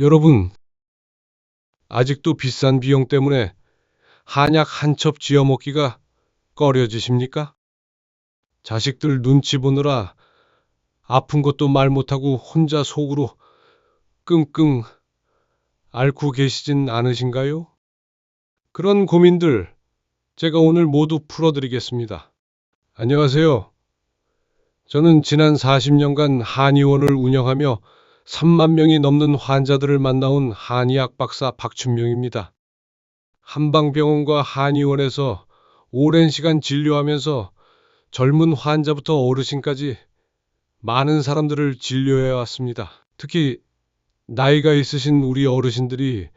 여러분, 아직도 비싼 비용 때문에 한약 한 첩 지어 먹기가 꺼려지십니까? 자식들 눈치 보느라 아픈 것도 말 못하고 혼자 속으로 끙끙 앓고 계시진 않으신가요? 그런 고민들 제가 오늘 모두 풀어드리겠습니다. 안녕하세요. 저는 지난 40년간 한의원을 운영하며 3만 명이 넘는 환자들을 만나온 한의학 박사 박춘명입니다. 한방병원과 한의원에서 오랜 시간 진료하면서 젊은 환자부터 어르신까지 많은 사람들을 진료해 왔습니다. 특히 나이가 있으신 우리 어르신들이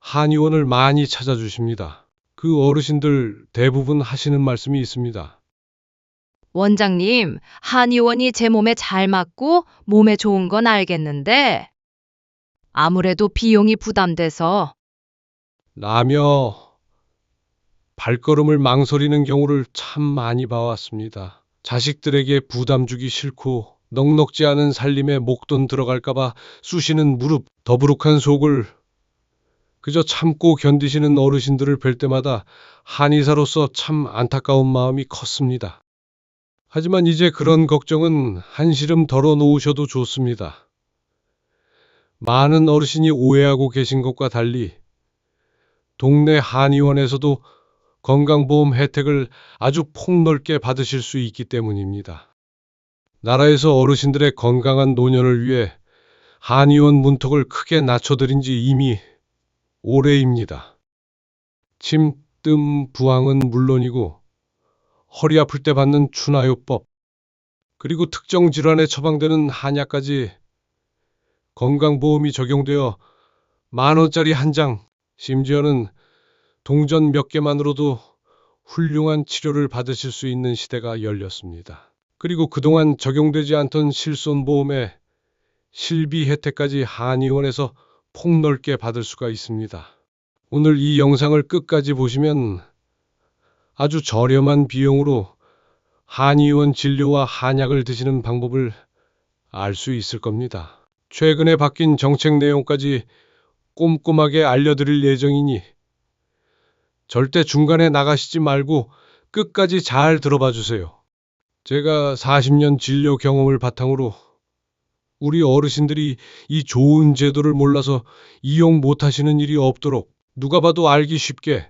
한의원을 많이 찾아주십니다. 그 어르신들 대부분 하시는 말씀이 있습니다. 원장님, 한의원이 제 몸에 잘 맞고 몸에 좋은 건 알겠는데 아무래도 비용이 부담돼서 라며 발걸음을 망설이는 경우를 참 많이 봐왔습니다. 자식들에게 부담 주기 싫고 넉넉지 않은 살림에 목돈 들어갈까봐 쑤시는 무릎, 더부룩한 속을 그저 참고 견디시는 어르신들을 뵐 때마다 한의사로서 참 안타까운 마음이 컸습니다. 하지만 이제 그런 걱정은 한시름 덜어 놓으셔도 좋습니다. 많은 어르신이 오해하고 계신 것과 달리 동네 한의원에서도 건강보험 혜택을 아주 폭넓게 받으실 수 있기 때문입니다. 나라에서 어르신들의 건강한 노년을 위해 한의원 문턱을 크게 낮춰드린 지 이미 오래입니다. 침, 뜸, 부항은 물론이고 허리 아플 때 받는 추나요법, 그리고 특정 질환에 처방되는 한약까지 건강보험이 적용되어 만 원짜리 한 장, 심지어는 동전 몇 개만으로도 훌륭한 치료를 받으실 수 있는 시대가 열렸습니다. 그리고 그동안 적용되지 않던 실손보험에 실비 혜택까지 한의원에서 폭넓게 받을 수가 있습니다. 오늘 이 영상을 끝까지 보시면 아주 저렴한 비용으로 한의원 진료와 한약을 드시는 방법을 알 수 있을 겁니다. 최근에 바뀐 정책 내용까지 꼼꼼하게 알려드릴 예정이니 절대 중간에 나가시지 말고 끝까지 잘 들어봐 주세요. 제가 40년 진료 경험을 바탕으로 우리 어르신들이 이 좋은 제도를 몰라서 이용 못 하시는 일이 없도록 누가 봐도 알기 쉽게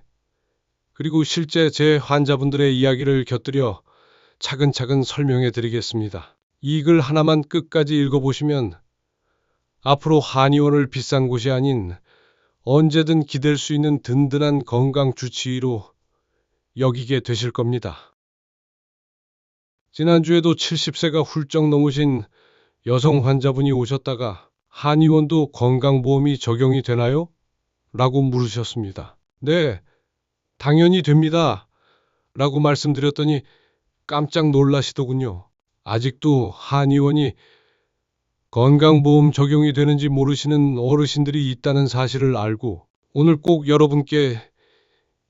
그리고 실제 제 환자분들의 이야기를 곁들여 차근차근 설명해 드리겠습니다. 이 글 하나만 끝까지 읽어보시면 앞으로 한의원을 비싼 곳이 아닌 언제든 기댈 수 있는 든든한 건강 주치의로 여기게 되실 겁니다. 지난주에도 70세가 훌쩍 넘으신 여성 환자분이 오셨다가 한의원도 건강보험이 적용이 되나요? 라고 물으셨습니다. 네, 당연히 됩니다. 라고 말씀드렸더니 깜짝 놀라시더군요. 아직도 한의원이 건강보험 적용이 되는지 모르시는 어르신들이 있다는 사실을 알고 오늘 꼭 여러분께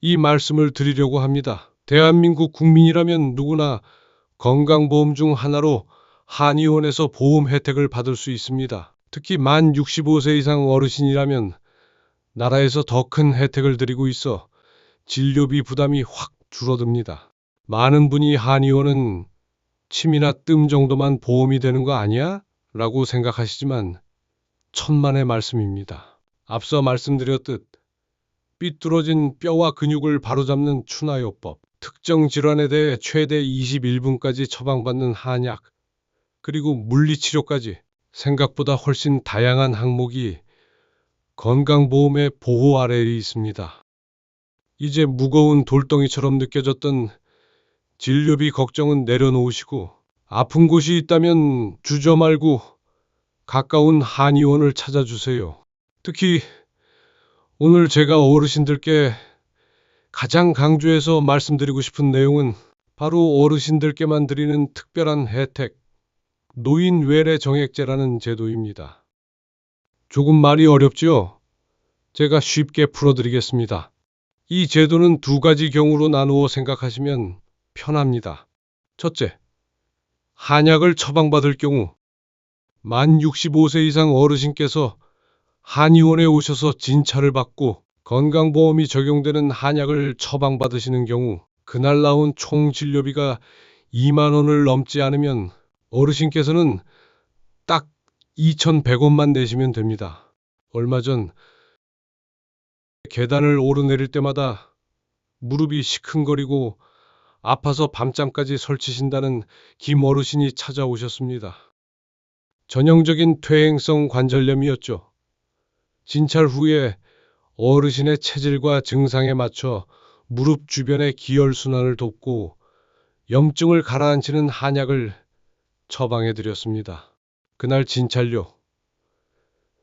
이 말씀을 드리려고 합니다. 대한민국 국민이라면 누구나 건강보험 중 하나로 한의원에서 보험 혜택을 받을 수 있습니다. 특히 만 65세 이상 어르신이라면 나라에서 더 큰 혜택을 드리고 있어 진료비 부담이 확 줄어듭니다. 많은 분이 한의원은 침이나 뜸 정도만 보험이 되는 거 아니야? 라고 생각하시지만 천만의 말씀입니다. 앞서 말씀드렸듯 삐뚤어진 뼈와 근육을 바로잡는 추나요법, 특정 질환에 대해 최대 21분까지 처방받는 한약, 그리고 물리치료까지 생각보다 훨씬 다양한 항목이 건강보험의 보호 아래에 있습니다. 이제 무거운 돌덩이처럼 느껴졌던 진료비 걱정은 내려놓으시고 아픈 곳이 있다면 주저 말고 가까운 한의원을 찾아주세요. 특히 오늘 제가 어르신들께 가장 강조해서 말씀드리고 싶은 내용은 바로 어르신들께만 드리는 특별한 혜택, 노인 외래 정액제라는 제도입니다. 조금 말이 어렵지요? 제가 쉽게 풀어드리겠습니다. 이 제도는 두 가지 경우로 나누어 생각하시면 편합니다. 첫째, 한약을 처방받을 경우 만 65세 이상 어르신께서 한의원에 오셔서 진찰을 받고 건강보험이 적용되는 한약을 처방받으시는 경우 그날 나온 총 진료비가 2만 원을 넘지 않으면 어르신께서는 딱 2,100원만 내시면 됩니다. 얼마 전 계단을 오르내릴 때마다 무릎이 시큰거리고 아파서 밤잠까지 설치신다는 김 어르신이 찾아오셨습니다. 전형적인 퇴행성 관절염이었죠. 진찰 후에 어르신의 체질과 증상에 맞춰 무릎 주변의 기혈순환을 돕고 염증을 가라앉히는 한약을 처방해 드렸습니다. 그날 진찰료,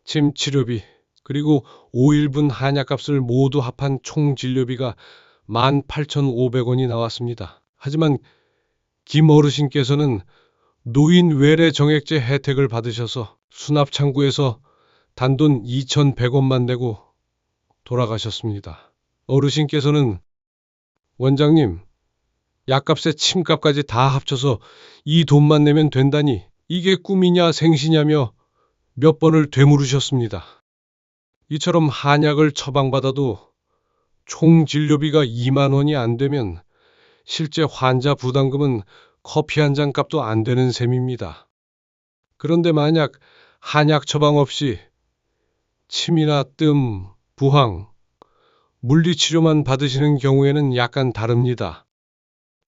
침 치료비, 그리고 5일분 한약값을 모두 합한 총 진료비가 18,500원이 나왔습니다. 하지만 김 어르신께서는 노인 외래 정액제 혜택을 받으셔서 수납창구에서 단돈 2,100원만 내고 돌아가셨습니다. 어르신께서는 원장님, 약값에 침값까지 다 합쳐서 이 돈만 내면 된다니 이게 꿈이냐 생시냐며 몇 번을 되물으셨습니다. 이처럼 한약을 처방받아도 총 진료비가 2만 원이 안 되면 실제 환자 부담금은 커피 한 잔 값도 안 되는 셈입니다. 그런데 만약 한약 처방 없이 침이나 뜸, 부항, 물리치료만 받으시는 경우에는 약간 다릅니다.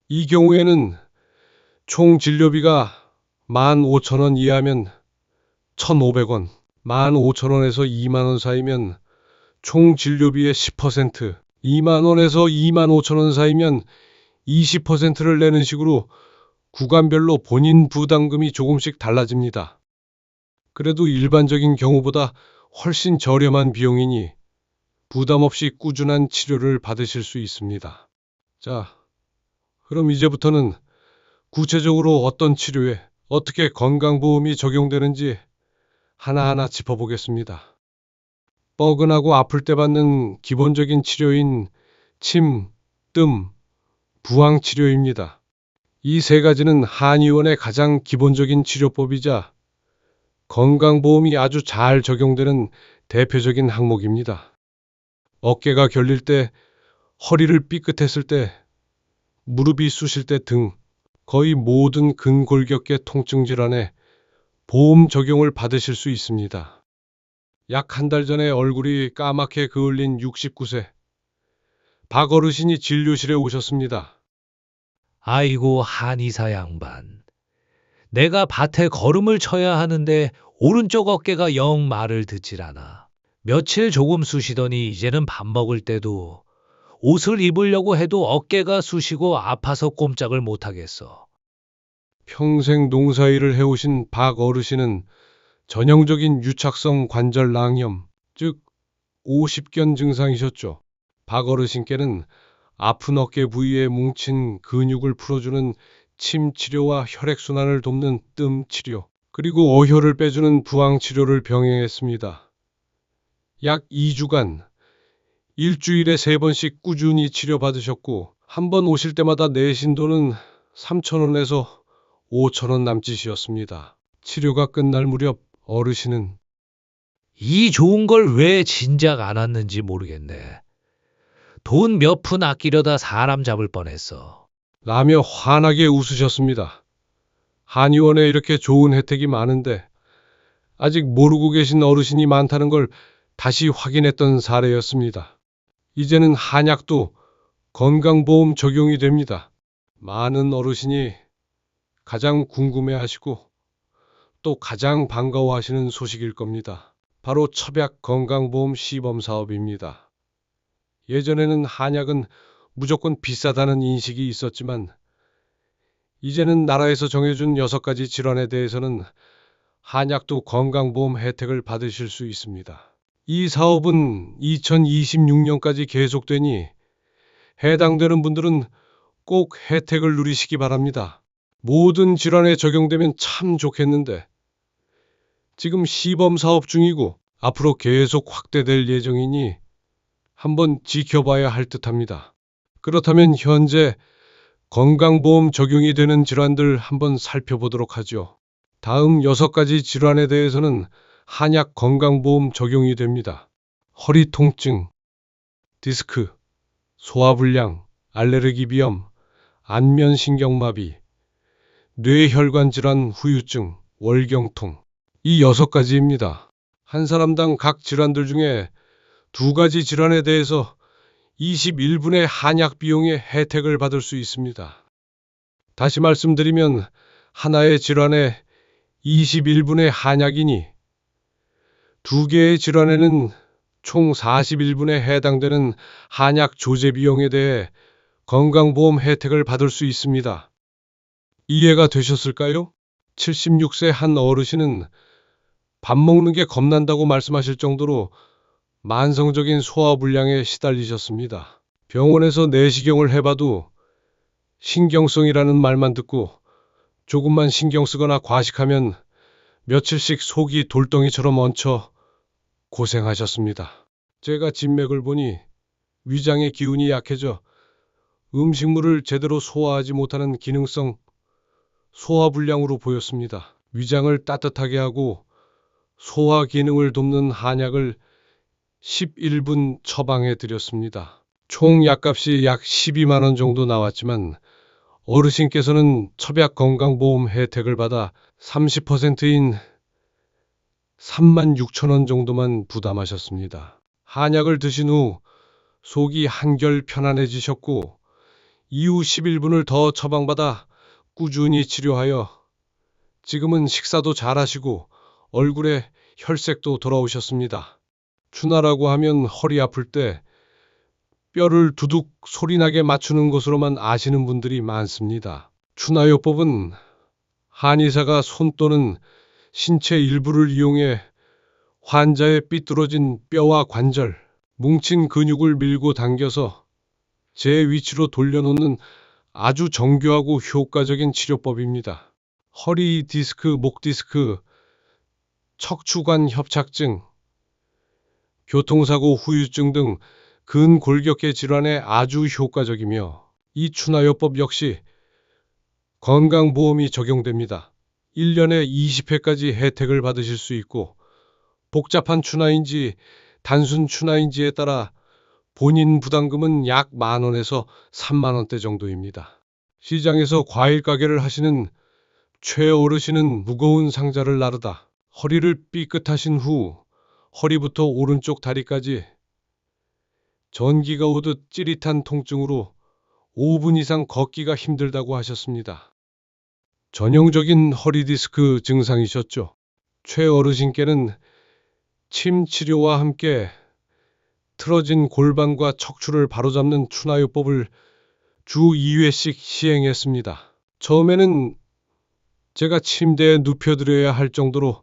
이 경우에는 총 진료비가 15,000원 이하면 1,500원, 15,000원에서 2만원 사이면 총 진료비의 10%, 2만원에서 2만 5천원 사이면 20%를 내는 식으로 구간별로 본인 부담금이 조금씩 달라집니다. 그래도 일반적인 경우보다 훨씬 저렴한 비용이니 부담 없이 꾸준한 치료를 받으실 수 있습니다. 자, 그럼 이제부터는 구체적으로 어떤 치료에 어떻게 건강보험이 적용되는지 하나하나 짚어보겠습니다. 뻐근하고 아플 때 받는 기본적인 치료인 침, 뜸, 부항 치료입니다. 이 세 가지는 한의원의 가장 기본적인 치료법이자 건강보험이 아주 잘 적용되는 대표적인 항목입니다. 어깨가 결릴 때, 허리를 삐끗했을 때, 무릎이 쑤실 때 등 거의 모든 근골격계 통증 질환에 보험 적용을 받으실 수 있습니다. 약 한 달 전에 얼굴이 까맣게 그을린 69세 박 어르신이 진료실에 오셨습니다. 아이고 한의사 양반. 내가 밭에 걸음을 쳐야 하는데 오른쪽 어깨가 영 말을 듣질 않아. 며칠 조금 쑤시더니 이제는 밥 먹을 때도 옷을 입으려고 해도 어깨가 쑤시고 아파서 꼼짝을 못하겠어. 평생 농사일을 해오신 박 어르신은 전형적인 유착성 관절 낭염, 즉 오십견 증상이셨죠. 박 어르신께는 아픈 어깨 부위에 뭉친 근육을 풀어주는 침 치료와 혈액순환을 돕는 뜸 치료, 그리고 어혈을 빼주는 부항 치료를 병행했습니다. 약 2주간 일주일에 3번씩 꾸준히 치료받으셨고 한 번 오실 때마다 내신 돈은 3천원에서 5천원 남짓이었습니다. 치료가 끝날 무렵 어르신은 이 좋은 걸 왜 진작 안 왔는지 모르겠네. 돈 몇 푼 아끼려다 사람 잡을 뻔했어. 라며 환하게 웃으셨습니다. 한의원에 이렇게 좋은 혜택이 많은데 아직 모르고 계신 어르신이 많다는 걸 다시 확인했던 사례였습니다. 이제는 한약도 건강보험 적용이 됩니다. 많은 어르신이 가장 궁금해 하시고 또 가장 반가워 하시는 소식일 겁니다. 바로 첩약 건강보험 시범 사업입니다. 예전에는 한약은 무조건 비싸다는 인식이 있었지만 이제는 나라에서 정해준 여섯 가지 질환에 대해서는 한약도 건강보험 혜택을 받으실 수 있습니다. 이 사업은 2026년까지 계속되니 해당되는 분들은 꼭 혜택을 누리시기 바랍니다. 모든 질환에 적용되면 참 좋겠는데 지금 시범 사업 중이고 앞으로 계속 확대될 예정이니 한번 지켜봐야 할 듯합니다. 그렇다면 현재 건강보험 적용이 되는 질환들 한번 살펴보도록 하죠. 다음 여섯 가지 질환에 대해서는 한약 건강보험 적용이 됩니다. 허리 통증, 디스크, 소화불량, 알레르기 비염, 안면신경마비, 뇌혈관 질환 후유증, 월경통. 이 여섯 가지입니다. 한 사람당 각 질환들 중에 두 가지 질환에 대해서 21분의 한약 비용의 혜택을 받을 수 있습니다. 다시 말씀드리면 하나의 질환에 21분의 한약이니 두 개의 질환에는 총 41분에 해당되는 한약 조제 비용에 대해 건강보험 혜택을 받을 수 있습니다. 이해가 되셨을까요? 76세 한 어르신은 밥 먹는 게 겁난다고 말씀하실 정도로 만성적인 소화불량에 시달리셨습니다. 병원에서 내시경을 해봐도 신경성이라는 말만 듣고 조금만 신경 쓰거나 과식하면 며칠씩 속이 돌덩이처럼 얹혀 고생하셨습니다. 제가 진맥을 보니 위장의 기운이 약해져 음식물을 제대로 소화하지 못하는 기능성 소화불량으로 보였습니다. 위장을 따뜻하게 하고 소화 기능을 돕는 한약을 11분 처방해 드렸습니다. 총 약값이 약 12만 원 정도 나왔지만 어르신께서는 첩약 건강보험 혜택을 받아 30%인 3만 6천 원 정도만 부담하셨습니다. 한약을 드신 후 속이 한결 편안해지셨고 이후 11분을 더 처방받아 꾸준히 치료하여 지금은 식사도 잘 하시고 얼굴에 혈색도 돌아오셨습니다. 추나라고 하면 허리 아플 때 뼈를 두둑 소리나게 맞추는 것으로만 아시는 분들이 많습니다. 추나요법은 한의사가 손 또는 신체 일부를 이용해 환자의 삐뚤어진 뼈와 관절, 뭉친 근육을 밀고 당겨서 제 위치로 돌려놓는 아주 정교하고 효과적인 치료법입니다. 허리 디스크, 목 디스크, 척추관 협착증, 교통사고 후유증 등 근골격계 질환에 아주 효과적이며 이 추나요법 역시 건강보험이 적용됩니다. 1년에 20회까지 혜택을 받으실 수 있고 복잡한 추나인지 단순 추나인지에 따라 본인 부담금은 약 만 원에서 3만 원대 정도입니다. 시장에서 과일 가게를 하시는 최 어르신은 무거운 상자를 나르다 허리를 삐끗하신 후 허리부터 오른쪽 다리까지 전기가 오듯 찌릿한 통증으로 5분 이상 걷기가 힘들다고 하셨습니다. 전형적인 허리 디스크 증상이셨죠. 최 어르신께는 침 치료와 함께 틀어진 골반과 척추를 바로잡는 추나요법을 주 2회씩 시행했습니다. 처음에는 제가 침대에 눕혀드려야 할 정도로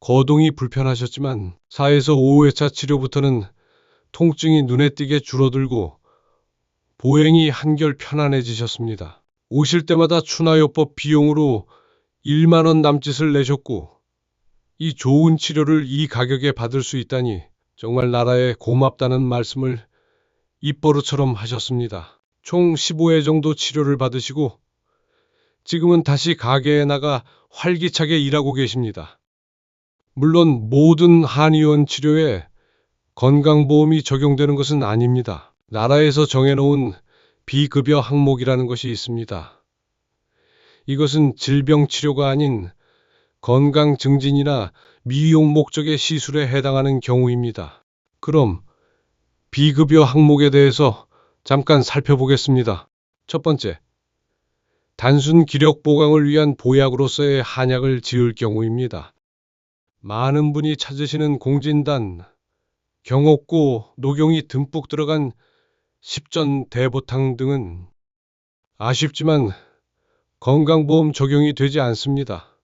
거동이 불편하셨지만 4에서 5회차 치료부터는 통증이 눈에 띄게 줄어들고 보행이 한결 편안해지셨습니다. 오실 때마다 추나요법 비용으로 1만 원 남짓을 내셨고 이 좋은 치료를 이 가격에 받을 수 있다니 정말 나라에 고맙다는 말씀을 입버릇처럼 하셨습니다. 총 15회 정도 치료를 받으시고 지금은 다시 가게에 나가 활기차게 일하고 계십니다. 물론 모든 한의원 치료에 건강보험이 적용되는 것은 아닙니다. 나라에서 정해놓은 비급여 항목이라는 것이 있습니다. 이것은 질병 치료가 아닌 건강 증진이나 미용 목적의 시술에 해당하는 경우입니다. 그럼 비급여 항목에 대해서 잠깐 살펴보겠습니다. 첫 번째, 단순 기력 보강을 위한 보약으로서의 한약을 지을 경우입니다. 많은 분이 찾으시는 공진단, 경옥고, 녹용이 듬뿍 들어간 십전 대보탕 등은 아쉽지만 건강보험 적용이 되지 않습니다.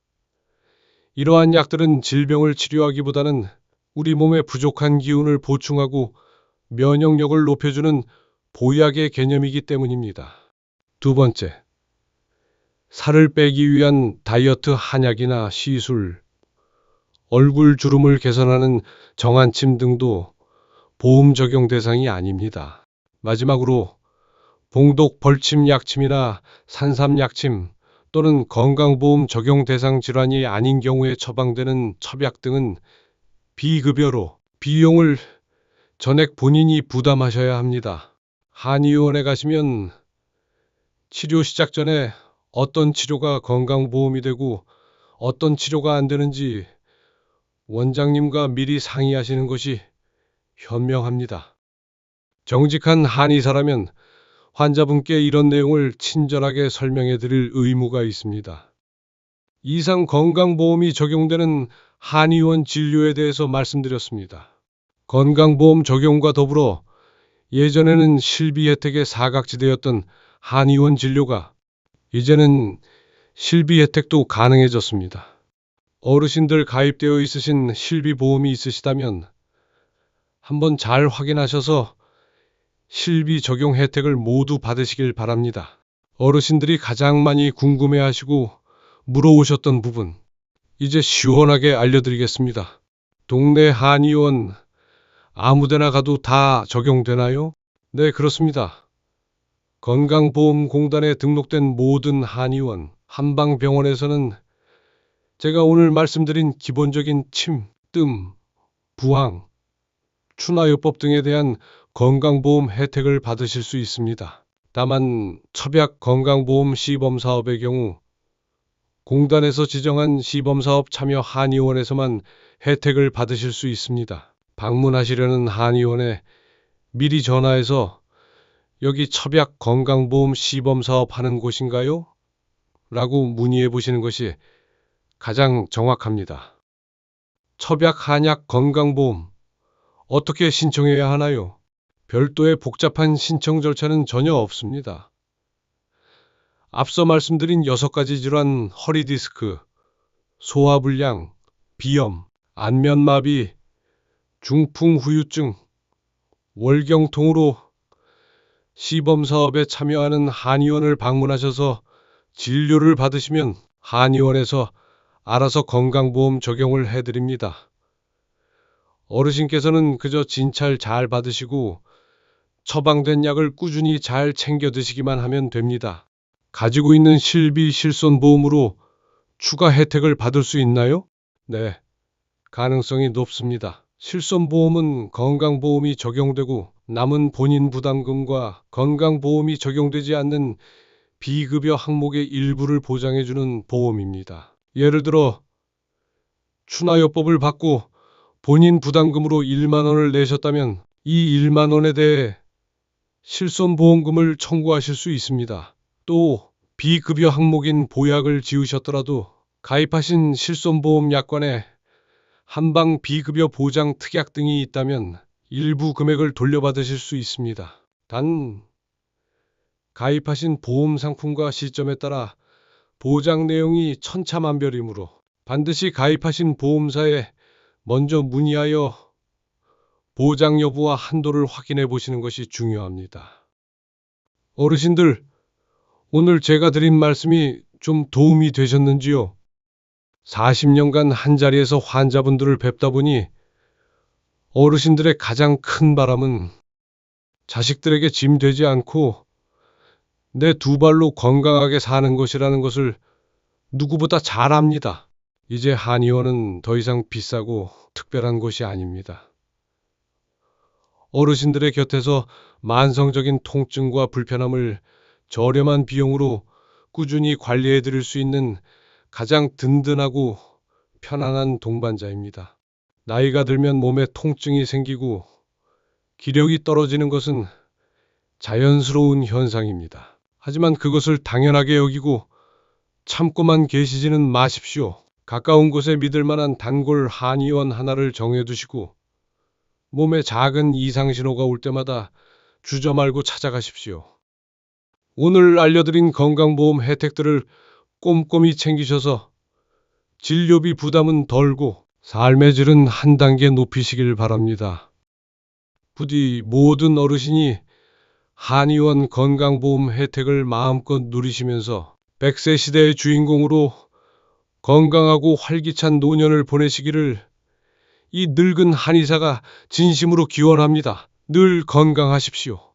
이러한 약들은 질병을 치료하기보다는 우리 몸의 부족한 기운을 보충하고 면역력을 높여주는 보약의 개념이기 때문입니다. 두 번째, 살을 빼기 위한 다이어트 한약이나 시술, 얼굴 주름을 개선하는 정한침 등도 보험 적용 대상이 아닙니다. 마지막으로 봉독 벌침 약침이나 산삼 약침 또는 건강보험 적용 대상 질환이 아닌 경우에 처방되는 첩약 등은 비급여로 비용을 전액 본인이 부담하셔야 합니다. 한의원에 가시면 치료 시작 전에 어떤 치료가 건강보험이 되고 어떤 치료가 안 되는지 원장님과 미리 상의하시는 것이 현명합니다. 정직한 한의사라면 환자분께 이런 내용을 친절하게 설명해 드릴 의무가 있습니다. 이상 건강보험이 적용되는 한의원 진료에 대해서 말씀드렸습니다. 건강보험 적용과 더불어 예전에는 실비 혜택의 사각지대였던 한의원 진료가 이제는 실비 혜택도 가능해졌습니다. 어르신들 가입되어 있으신 실비 보험이 있으시다면 한번 잘 확인하셔서 실비 적용 혜택을 모두 받으시길 바랍니다. 어르신들이 가장 많이 궁금해하시고 물어오셨던 부분 이제 시원하게 알려드리겠습니다. 동네 한의원 아무데나 가도 다 적용되나요? 네, 그렇습니다. 건강보험공단에 등록된 모든 한의원, 한방병원에서는 제가 오늘 말씀드린 기본적인 침, 뜸, 부항, 추나요법 등에 대한 건강보험 혜택을 받으실 수 있습니다. 다만 첩약 건강보험 시범사업의 경우 공단에서 지정한 시범사업 참여 한의원에서만 혜택을 받으실 수 있습니다. 방문하시려는 한의원에 미리 전화해서 여기 첩약 건강보험 시범사업 하는 곳인가요? 라고 문의해 보시는 것이 가장 정확합니다. 첩약 한약 건강보험 어떻게 신청해야 하나요? 별도의 복잡한 신청 절차는 전혀 없습니다. 앞서 말씀드린 여섯 가지 질환 허리 디스크, 소화불량, 비염, 안면마비, 중풍 후유증, 월경 통으로 시범 사업에 참여하는 한의원을 방문하셔서 진료를 받으시면 한의원에서 알아서 건강보험 적용을 해드립니다. 어르신께서는 그저 진찰 잘 받으시고 처방된 약을 꾸준히 잘 챙겨 드시기만 하면 됩니다. 가지고 있는 실비 실손 보험으로 추가 혜택을 받을 수 있나요? 네, 가능성이 높습니다. 실손보험은 건강보험이 적용되고 남은 본인 부담금과 건강보험이 적용되지 않는 비급여 항목의 일부를 보장해주는 보험입니다. 예를 들어 추나요법을 받고 본인 부담금으로 1만 원을 내셨다면 이 1만 원에 대해 실손보험금을 청구하실 수 있습니다. 또 비급여 항목인 보약을 지으셨더라도 가입하신 실손보험 약관에 한방 비급여 보장 특약 등이 있다면 일부 금액을 돌려받으실 수 있습니다. 단 가입하신 보험 상품과 시점에 따라 보장 내용이 천차만별이므로 반드시 가입하신 보험사에 먼저 문의하여 보장 여부와 한도를 확인해 보시는 것이 중요합니다. 어르신들, 오늘 제가 드린 말씀이 좀 도움이 되셨는지요? 40년간 한자리에서 환자분들을 뵙다 보니 어르신들의 가장 큰 바람은 자식들에게 짐 되지 않고 내 두 발로 건강하게 사는 것이라는 것을 누구보다 잘 압니다. 이제 한의원은 더 이상 비싸고 특별한 곳이 아닙니다. 어르신들의 곁에서 만성적인 통증과 불편함을 저렴한 비용으로 꾸준히 관리해 드릴 수 있는 가장 든든하고 편안한 동반자입니다. 나이가 들면 몸에 통증이 생기고 기력이 떨어지는 것은 자연스러운 현상입니다. 하지만 그것을 당연하게 여기고 참고만 계시지는 마십시오. 가까운 곳에 믿을 만한 단골 한의원 하나를 정해 두시고 몸에 작은 이상 신호가 올 때마다 주저 말고 찾아가십시오. 오늘 알려드린 건강보험 혜택들을 꼼꼼히 챙기셔서 진료비 부담은 덜고 삶의 질은 한 단계 높이시길 바랍니다. 부디 모든 어르신이 한의원 건강보험 혜택을 마음껏 누리시면서 100세 시대의 주인공으로 건강하고 활기찬 노년을 보내시기를 이 늙은 한의사가 진심으로 기원합니다. 늘 건강하십시오.